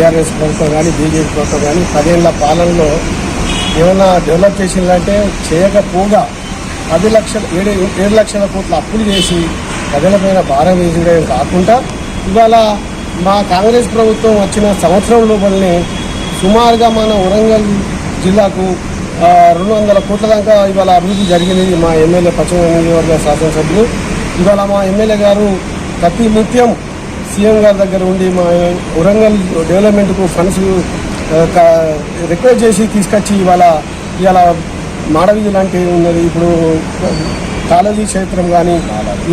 TRS ప్రభుత్వం కానీ BJP ప్రభుత్వం కానీ పదేళ్ళ పాలనలో ఏమైనా డెవలప్ చేసిందంటే చేయకపోగా పది లక్షల ఏడు ఏడు లక్షల కోట్ల అప్పులు చేసి ప్రజలపైన భారం వేసడం కాకుండా ఇవాళ మా కాంగ్రెస్ ప్రభుత్వం వచ్చిన సంవత్సరం లోపలనే సుమారుగా మన వరంగల్ జిల్లాకు రెండు వందల కోట్ల దాకా ఇవాళ అభివృద్ధి జరిగింది మా ఎమ్మెల్యే పశ్చిమ నియోజకవర్గ శాసనసభ్యులు. ఇవాళ మా ఎమ్మెల్యే గారు ప్రతి నిత్యం సీఎం గారి దగ్గర ఉండి మా వరంగల్ డెవలప్మెంట్కు ఫండ్స్ రిక్వెస్ట్ చేసి తీసుకొచ్చి ఇవాళ ఇవాళ మాడవీధి లాంటివి ఉన్నది? ఇప్పుడు కాలేజీ క్షేత్రం కానీ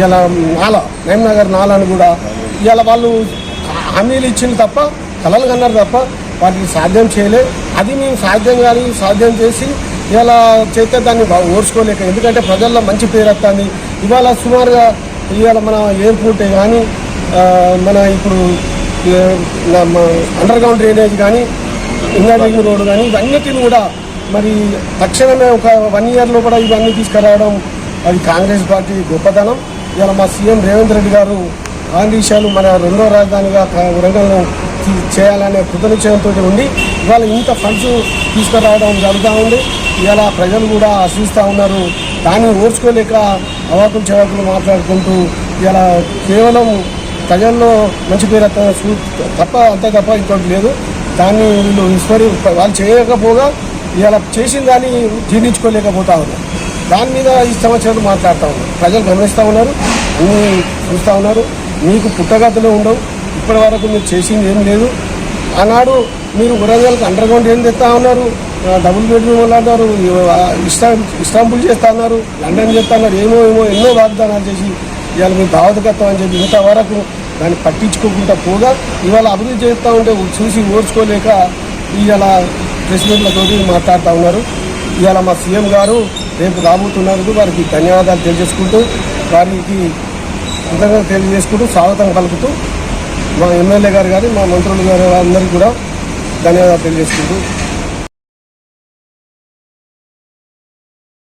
ఇలా నాల నగర్ నాలని కూడా ఇవాళ వాళ్ళు హామీలు ఇచ్చింది తప్ప కలలు కన్నారు తప్ప వాటిని సాధ్యం చేయలే. అది మేము సాధ్యం కానీ సాధ్యం చేసి ఇవాళ చేస్తే దాన్ని బాగా ఓర్చుకోలేక ఎందుకంటే ప్రజల్లో మంచి పేరు వస్తుంది. ఇవాళ సుమారుగా ఇవాళ మన ఎయిర్పోర్ట్ కానీ మన ఇప్పుడు అండర్ గ్రౌండ్ డ్రైనేజ్ కానీ ఇంజనీరింగ్ రోడ్డు కానీ ఇవన్నిటిని కూడా మరి తక్షణమే ఒక వన్ ఇయర్లో కూడా ఇవన్నీ తీసుకురావడం అది కాంగ్రెస్ పార్టీ గొప్పతనం. ఇలా మా సీఎం రేవంత్ రెడ్డి గారు ఆంధ్రీశాలు మన రెండో రాజధానిగా క- వరంగల్ను చేయాలనే కృతనిశ్చయంతో ఉండి ఇవాళ ఇంత ఫండ్స్ తీసుకురావడం జరుగుతూ ఉంది. ఇలా ప్రజలు కూడా ఆశిస్తూ ఉన్నారు. దాన్ని ఓర్చుకోలేక అవాకులు చవాకులు మాట్లాడుకుంటూ ఇలా కేవలం ప్రజల్లో మంచి పేరు వస్తుందని చూ- తప్ప అంతే తప్ప ఇంకోటి లేదు దాన్ని వీళ్ళు విస్మరి వాళ్ళు చేయకపోగా ఇలా చేసిన దాన్ని జీర్ణించుకోలేకపోతా ఉన్నారు దాని మీద ఈ సంవత్సరాలు మాట్లాడుతూ ఉన్నారు ప్రజలు గమనిస్తూ ఉన్నారు అన్నీ చూస్తూ ఉన్నారు మీకు పుట్టగతులు ఉండవు ఇప్పటి వరకు మీరు చేసింది ఏం లేదు ఆనాడు మీరు వరంగల్కి అండర్ గ్రౌండ్ ఏం తెస్తా ఉన్నారు డబుల్ బెడ్రూమ్ అన్నారు ఆ, ఇస్టాం ఇస్టాంబుల్ చేస్తా ఉన్నారు లండన్ చేస్తా ఉన్నారు ఏమో ఏమో ఎన్నో వాగ్దానాలు చేసి ఇవాళ మీరు దావతకత్వం అని చెప్పి ఇంతవరకు దాన్ని పట్టించుకోకుండా పోగా ఇవాళ అభివృద్ధి చేస్తూ ఉంటే చూసి ఓర్చుకోలేక ఇవాళ ప్రెస్ మీట్లతో మాట్లాడుతూ ఉన్నారు. ఇవాళ మా సీఎం గారు రేపు రాబోతున్నందుకు వారికి ధన్యవాదాలు తెలియజేసుకుంటూ వారికి కృతజ్ఞత తెలియజేసుకుంటూ స్వాగతం పలుకుతూ మా ఎమ్మెల్యే గారు కానీ మా మంత్రులు గారు అందరికీ కూడా ధన్యవాదాలు తెలియజేసుకుంటూ